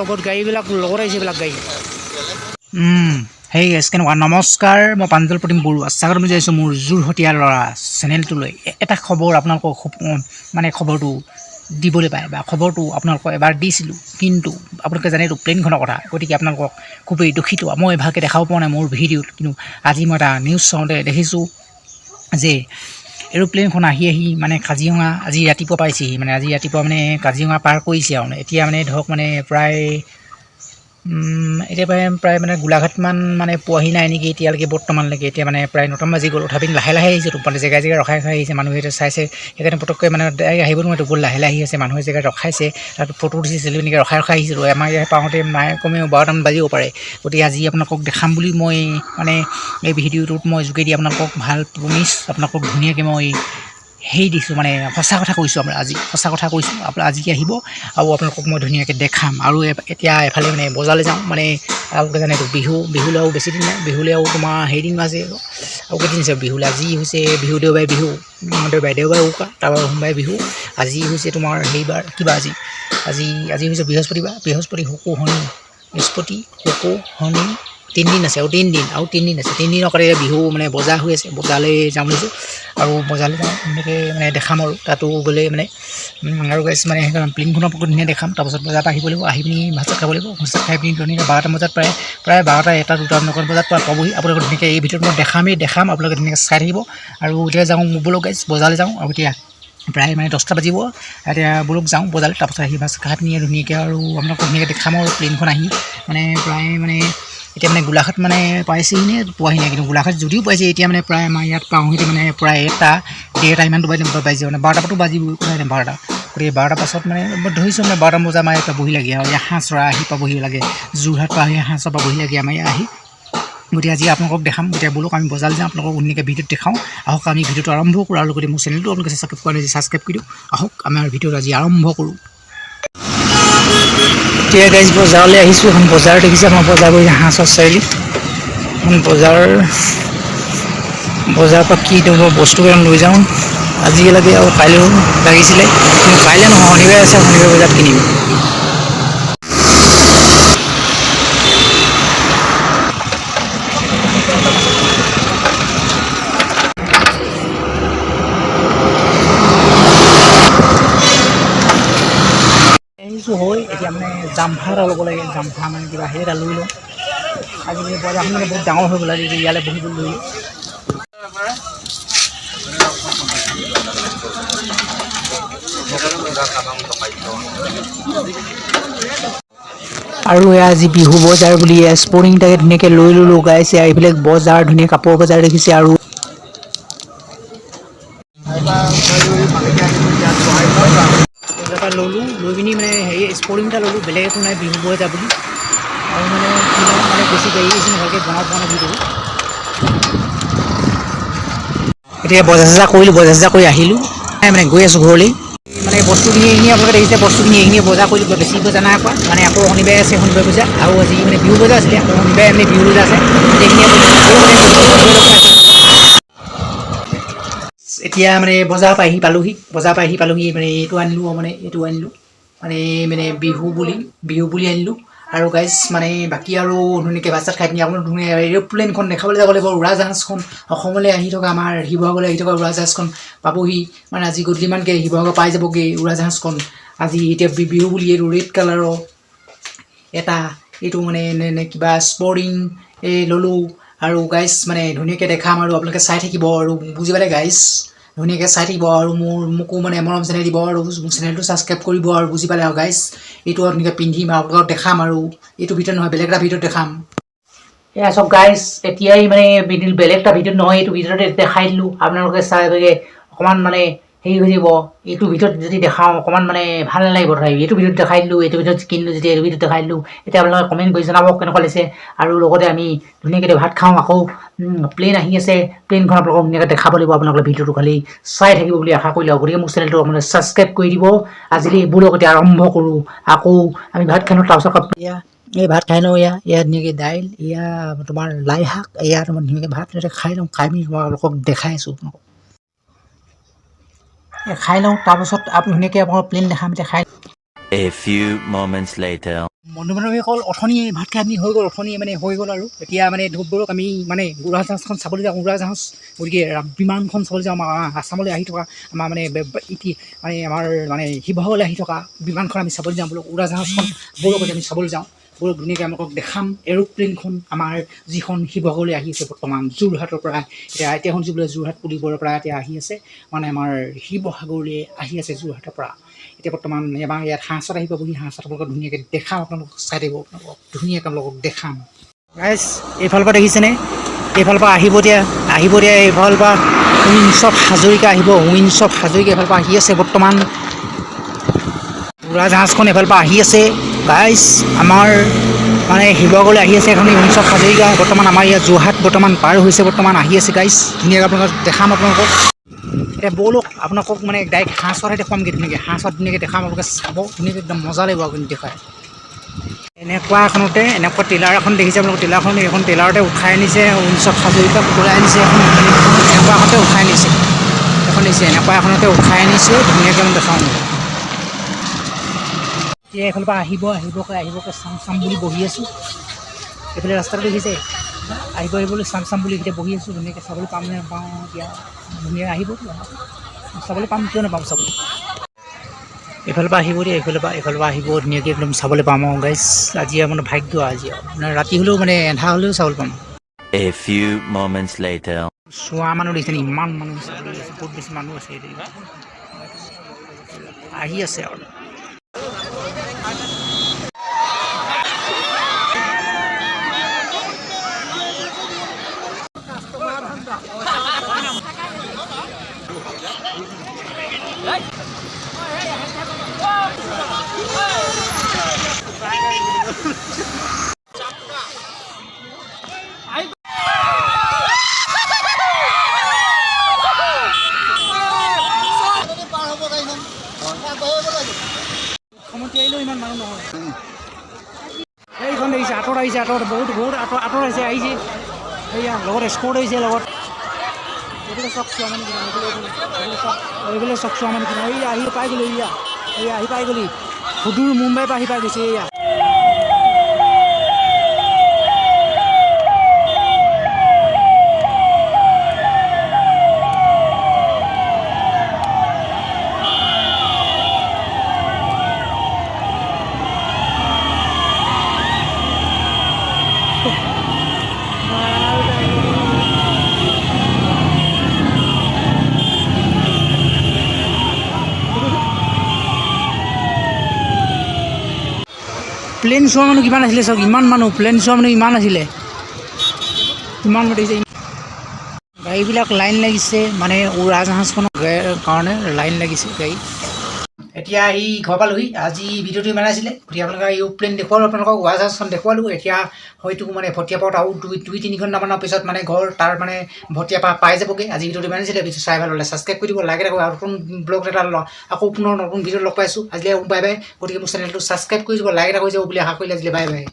লগত গাড়ীবিলাক লগত আহিছে এইবিলাক গাড়ী সেই কেনেকুৱা? নমস্কাৰ মই প্ৰাঞ্জল প্ৰতিম বৰুৱা। স্বাগতম জনাইছোঁ মোৰ যোৰহতীয়া ল'ৰা চেনেলটোলৈ। এটা খবৰ আপোনালোকক মানে খবৰটো দিবলৈ পায় বা খবৰটো আপোনালোকক এবাৰ দিছিলোঁ। কিন্তু আপোনালোকে জানে এইটো প্লেইনখনৰ কথা গতিকে আপোনালোকক খুবেই দুখিত। মই ভালকৈ দেখাব পৰা নাই মোৰ ভিডিঅ'ত কিন্তু আজি মই এটা নিউজ চাওঁতে দেখিছোঁ যে এৰোপ্লেনখন আহি আহি মানে কাজিৰঙা আজি ৰাতিপুৱা পাইছেহি মানে আজি ৰাতিপুৱা মানে কাজিৰঙা পাৰ কৰিছে আৰু মানে। এতিয়া মানে ধৰক মানে প্ৰায় এতিয়া প্ৰায় মানে গোলাঘাটমান মানে পোৱাহি নাই নেকি এতিয়ালৈকে বৰ্তমানলৈকে। এতিয়া মানে প্ৰায় নটামান বাজি গ'ল। তথাপি লাহে লাহে আহিছে মানে জেগাই জেগাই ৰখাই ৰখাই আহিছে। মানুহে এতিয়া চাইছে, সেইকাৰণে পটককৈ মানে ডাইৰেক্ট আহিব নোৱাৰে। বহুত লাহে লাহে আহি আছে। মানুহে জেগাত ৰখাইছে। তাত ফটো উঠিছিল এনেকৈ ৰখাই ৰখাই আহিছিলোঁ আমাৰ পাওঁতে মায়ে কমেও বাৰটামান বাজিব পাৰে। গতিকে আজি আপোনালোকক দেখাম বুলি মই মানে এই ভিডিঅ'টোত মই যোগেদি আপোনালোকক ভালো প্ৰমিছ আপোনালোকক ধুনীয়াকৈ মই হেৰি দিছোঁ মানে সঁচা কথা কৈছোঁ আপোনাৰ আজি সঁচা কথা কৈছোঁ আপোনাৰ আজি আহিব আৰু আপোনালোকক মই ধুনীয়াকৈ দেখাম আৰু এতিয়া এফালে মানে বজাৰলৈ যাওঁ মানে আপোনালোকে জানে এইটো বিহু বিহুলৈ আৰু বেছি দিন নাই বিহুলৈ আৰু তোমাৰ হেৰিদিন আছে আৰু কেইদিন আছে বিহুলৈ আজি হৈছে বিহু দেওবাৰে বিহু দেওবাৰে দেওবাৰে উৰুকা তাৰপৰা সোমবাৰে বিহু আজি হৈছে তোমাৰ হেৰিবাৰ কিবা আজি আজি আজি হৈছে বৃহস্পতিবাৰ বৃহস্পতি শুকু শনি বৃহস্পতি শুকু শনি তিনিদিন আছে, আৰু তিনিদিন আৰু তিনিদিন আছে। তিনিদিনৰ কাৰণে বিহু মানে বজাৰ হৈ আছে, বজাৰলৈ যাম বুলিছোঁ। আৰু বজাৰলৈ যাওঁ এনেকৈ মানে দেখাম আৰু। তাতো গ'লে মানে আৰু গাইছ মানে পকৰত ধুনীয়া দেখাম। তাৰপাছত বজাৰত আহিব লাগিব, আহি পিনি ভাত চাত খাব লাগিব। ভাত চাত খাই পিনি ধুনীয়াকৈ বাৰটা বজাত প্ৰায় প্ৰায় বাৰটা এটা, দুটা এনেকুৱা বজাত প্ৰায় পাবহি। আপোনালোকে ধুনীয়াকৈ এই ভিডিঅ'ত মই দেখামেই, দেখাম। আপোনালোকে ধুনীয়াকৈ চাই থাকিব। আৰু এতিয়া যাওঁ ব'লক গাইছ বজাৰলৈ যাওঁ। আৰু এতিয়া প্ৰায় মানে দহটা বাজিব। এতিয়া বলক যাওঁ বজাৰলৈ। তাৰপাছত আহি ভাত খাই পিনি ধুনীয়াকৈ আৰু আপোনালোকক ধুনীয়াকৈ দেখাম আৰু। প্লেইনখন আহি মানে প্ৰায় মানে এতিয়া মানে গোলাঘাট মানে পাইছেহি নে? পোৱাহি নাই কিন্তু গোলাঘাট যদিও পাইছে এতিয়া মানে প্ৰায় আমাৰ ইয়াত পাওঁহিতে মানে প্ৰায় এটা ডেৰটা ইমানটো বাজি বাজিছে মানে বাৰটা পাতো বাজিব নাই বাৰটা। গতিকে বাৰটা পাছত মানে ধৰিছোঁ মানে বাৰটা বজা আমাৰ ইয়াত পাবহি লাগে আৰু ইয়াত হাঁহ চৰা আহি পাবহি লাগে যোৰহাট পাহি হাঁহ চৰা পাবহি লাগে আমাৰ ইয়াত আহি। গতিকে আজি আপোনালোকক দেখাম গতিকে বলক আমি বজাৰলৈ যাওঁ আপোনালোকক ধুনীয়াকৈ ভিডিঅ'ত দেখাওঁ। আহক আমি ভিডিঅ'টো আৰম্ভ কৰোঁ আৰু লগতে মোৰ চেনেলটো আপোনালোকে ছাবস্ক্ৰাইব কৰা নাই ছাবস্ক্ৰাইব কৰি দিওঁ আহক আমাৰ ভিডিঅ'টো আজি আৰম্ভ কৰোঁ। এতিয়া গাইজ বজাৰলৈ আহিছোঁ? এখন বজাৰ দেখিছে আমাৰ বজাৰ বহি হাঁহ চৰ চাৰিআলি এখন বজাৰ বজাৰৰ পৰা কি দিব বস্তু কেইটামান লৈ যাওঁ। আজি লাগে আৰু কাইলৈও লাগিছিলে কিন্তু কাইলৈ নহয় শনিবাৰে আছে শনিবাৰে বজাৰত কিনিম। আহিছোঁ হৈ এতিয়া মানে জামফা এটা ল'ব লাগে জামফা মানে কিবা সেই এটা লৈ লওঁ আজিকালি বজাৰখন মানে বহুত ডাঙৰ হৈ গ'ল আজি ইয়ালৈ বহিব লৈ লওঁ আৰু এয়া আজি বিহু বজাৰ বুলি এয়া স্পৰ্টিং তাকে ধুনীয়াকৈ লৈ ল'লোঁ গাইছে এইবিলাক বজাৰ ধুনীয়া কাপোৰ বজাৰ দেখিছে আৰু বজাৰৰ পৰা ল'লোঁ লৈ পিনি মানে হেৰি স্পৰ্টিং এটা ল'লোঁ বেলেগ একো নাই বিহু বজাৰ বুলি আৰু মানে মানে বেছি দেৰি হৈছে ভালকৈ বনাব পৰা নাই ভিডিঅ'টো এতিয়া বজাৰ চজাৰ কৰিলোঁ বজাৰ চজাৰ কৰি আহিলোঁ। নাই মানে গৈ আছোঁ ঘৰলৈ। মানে বস্তুখিনি এইখিনি আপোনালোকে দেখিছে বস্তুখিনি এইখিনি বজাৰ কৰিলোঁ বেছি বজাৰ নাই কৰা। মানে আকৌ শনিবাৰে আছে শনিবাৰ পূজা। আৰু আজি মানে বিহু বজাৰ আছিলে আকৌ শনিবাৰে মানে বিহু বজাৰ আছে। এইখিনি এতিয়া মানে বজাৰৰ পৰা আহি পালোহি বজাৰৰ পৰা আহি পালোহি মানে এইটো আনিলোঁ মানে এইটো আনিলোঁ মানে মানে বিহু বুলি বিহু বুলি আনিলোঁ আৰু গাইজ মানে বাকী আৰু ধুনীয়াকৈ চাত খাই পিনি আপোনাৰ ধুনীয়া এৰোপ্লেনখন দেখাবলৈ যাব লাগিব উৰাজাহাজখন অসমলৈ আহি থকা আমাৰ শিৱসাগৰলৈ আহি থকা উৰাজাহাজখন পাবহি মানে আজি গধূলিমানকৈ শিৱসাগৰ পাই যাবগৈ উৰাজাহাজখন আজি এতিয়া বিহু বুলি এইটো ৰেড কালাৰৰ এটা এইটো মানে কিবা স্পৰ্টিং এই ল'লোঁ আৰু গাইজ মানে ধুনীয়াকৈ দেখাম আৰু আপোনালোকে চাই থাকিব আৰু বুজি পালে গাইজ ধুনীয়াকৈ চাই থাকিব আৰু মোৰ, মোকো মানে মৰম চেনেল দিব আৰু মোৰ চেনেলটো ছাবস্ক্ৰাইব কৰিব আৰু বুজি পালে আৰু গাইজ এইটো ধুনীয়াকৈ পিন্ধিম আপোনালোকক দেখাম আৰু, এইটো ভিডিঅ'ত নহয়, বেলেগ এটা ভিডিঅ'ত দেখাম। এয়া চব গাইজ এতিয়াই মানে বেলেগ এটা ভিডিঅ'ত নহয়, এইটো ভিডিঅ'তে দেখাই দিলোঁ, আপোনালোকে চাই অকণমান মানে হেৰি হৈ যাব এইটো ভিডিঅ'ত যদি দেখাওঁ অকণমান মানে ভাল নালাগিব তথাপি। এইটো ভিডিঅ'ত দেখাই দিলোঁ এইটো ভিডিঅ'ত কিনিলোঁ যেতিয়া এইটো ভিডিঅ'ত দেখাই দিলোঁ এতিয়া আপোনালোকে কমেণ্ট কৰি জনাব কেনেকুৱা লাগিছে। আৰু লগতে আমি ধুনীয়াকৈ ভাত খাওঁ আকৌ। প্লেন আহি আছে। প্লেনখন আপোনালোকক ধুনীয়াকৈ দেখাব লাগিব আপোনালোকে ভিডিঅ'টো খালি চাই থাকিব বুলি আশা কৰিলোঁ। গতিকে মোৰ চেনেলটো আপোনালোকে ছাবস্ক্ৰাইব কৰি দিব। আজিলৈ এইবোৰ লগতে আৰম্ভ কৰোঁ। আকৌ আমি ভাত খাওঁ তাৰপাছত আকৌ এয়া এই ভাত খাই লওঁ এয়া এয়া ধুনীয়াকৈ দাইল এয়া তোমাৰ লাই শাক এয়া তোমাৰ ধুনীয়াকৈ ভাত খাই লওঁ খাই পিনি তোমালোকক দেখাই আছোঁ আপোনালোকক। খাই লওঁ। তাৰপাছত আপুনি ধুনীয়াকৈ আপোনাৰ প্লেন দেখাম এতিয়া খাই A few moments later. বন্ধু বান্ধৱীসকল অথনি ভাত খাই আমি হৈ গ'ল অথনি মানে হৈ গ'ল আৰু। এতিয়া মানে ধূপবোৰক আমি মানে উৰাজাহাজখন চাবলৈ যাওঁ উৰাজাহাজ গতিকে বিমানখন চাবলৈ যাওঁ আমাৰ আছামলৈ আহি থকা আমাৰ মানে ইতি মানে আমাৰ মানে শিৱসাগৰলৈ আহি থকা বিমানখন আমি চাবলৈ যাওঁ বোলো উৰাজাহাজখন ব'লক আমি চাবলৈ যাওঁ। ব'লক ধুনীয়াকৈ আমাক দেখাম। এৰোপ্লেনখন আমাৰ যিখন শিৱসাগৰলৈ আহি আছে বৰ্তমান যোৰহাটৰ পৰা। এতিয়া এতিয়া শুনিছোঁ বোলে যোৰহাট পুলিবৰ পৰা এতিয়া আহি আছে। মানে আমাৰ শিৱসাগৰলৈ আহি আছে যোৰহাটৰ পৰা। এতিয়া বৰ্তমান আমাৰ ইয়াত হাঁহত আহিব বহি হাঁহত আপোনালোকক ধুনীয়াকৈ দেখাম, আপোনালোকক চাই দিব, আপোনালোকক ধুনীয়াকৈ আপোনালোকক দেখাম। ৰাইজ এইফালৰ পৰা দেখিছেনে? এইফালৰ পৰা আহিব দিয়া আহিব দিয়া এইফালৰ পৰা। উইনছ অফ হাজৰিকা আহিব উইনছ অফ হাজৰিকা এইফালৰ পৰা আহি আছে বৰ্তমান। উৰাজাহাজখন এইফালৰ পৰা আহি আছে। গাইজ আমাৰ মানে শিৱসাগৰলৈ আহি আছে এখন অফ হাজৰিকা বৰ্তমান আমাৰ ইয়াত যোৰহাট বৰ্তমান পাৰ হৈছে বৰ্তমান আহি আছে গাইজ ধুনীয়াকৈ আপোনালোকক দেখাম আপোনালোকক এতিয়া বৌলক আপোনালোকক মানে ডাইৰেক্ট হাঁহ চৰাই দেখুৱামগৈ ধুনীয়াকৈ হাঁহ চৰাই ধুনীয়াকৈ দেখাম আপোনালোকে চাব ধুনীয়াকৈ একদম মজা লাগিব আপুনি দেখুৱাই এনেকুৱা এখনতে এনেকুৱা টেইলাৰ এখন দেখিছে আপোনালোকে টেইলাৰখন এইখন টেইলাৰতে উঠাই আনিছে উইনচব হাজৰিকা ওলাই আনিছে এখন এনেকুৱা এখনতে উঠাই আনিছে এখন দিছে এনেকুৱা এখনতে উঠাই আনিছে ধুনীয়াকৈ মই দেখাওঁ এতিয়া এইফালৰ পৰা আহিব আহিবকৈ আহিবকৈ চাম চাম বুলি বহি আছোঁ। এইফালে ৰাস্তাটো দেখিছে? আহিব আহিবলৈ চাম চাম বুলি এতিয়া বহি আছোঁ ধুনীয়াকৈ চাবলৈ পাম নে নাপাওঁ এতিয়া ধুনীয়াকৈ আহিব চাবলৈ পাম কিয় নাপাম চাবলৈ? এইফালৰ পৰা আহিব দিয়ে এইফালৰ পৰা এইফালৰ পৰা আহিব ধুনীয়াকৈ একদম চাবলৈ পাম আৰু গাইজ আজি মানে ভাগ্য আজি আৰু। মানে ৰাতি হ'লেও মানে এন্ধাৰ হ'লেও চাবলৈ পাম। A few moments later. চোৱা মানুহ দেখিছে ইমান মানুহ বহুত বেছি মানুহ আছে আহি আছে আৰু। Apa yang lagi? ইমান মানুহ নহয়। এইখন দেখিছে আঁতৰ আহিছে আঁতৰত বহুত বহুত আঁতৰ আঁতৰ আহিছে আহিছে। এইয়া, লগত স্পৰ্ট আহিছে, লগত। এইফালে চক চোৱা মানে এইফালে চক চোৱা মানে কিমান এই আহি পাই গ'লো এয়া এয়া আহি পাই গ'লি সুদূৰ মুম্বাইৰ পৰা আহি পাই গৈছে এয়া প্লেন চোৱা মানুহ কিমান আছিলে চাওক, ইমান মানুহ, প্লেন চোৱা মানুহ ইমান আছিলে। ইমান মানুহ গাড়ীবিলাক লাইন লাগিছে মানে উৰাজাহাজখনৰ কাৰণে লাইন লাগিছে গাড়ী। এতিয়া এই ঘৰ পালোহি। আজি ভিডিঅ'টো ইমান আছিলে। গতিকে আপোনালোকে এৰোপ্লেন দেখুৱালোঁ, আপোনালোকক উৰাজাহাজখন দেখুৱালোঁ। এতিয়া হয়তো মানে ভটিয়াপাৰত আৰু দুই দুই তিনি ঘণ্টামানৰ পিছত মানে ঘৰ তাৰ মানে ভটিয়াপা পাই যাবগৈ। আজি ভিডিঅ'টো ইমান আছিলে চাই ভালো হ'লে ছাবস্ক্ৰাইব কৰি দিব লাগে আৰু নতুন ব্লগ এটা আকৌ পুনৰ নতুন ভিডিঅ' লগ পাইছোঁ। আজিলৈ বাই বাই গতিকে মোৰ চেনেলটো ছাবস্ক্ৰাইব কৰি দিব লাইক এটা কৰি যাব বুলি আশা কৰিলে। আজিলৈ বাই বাই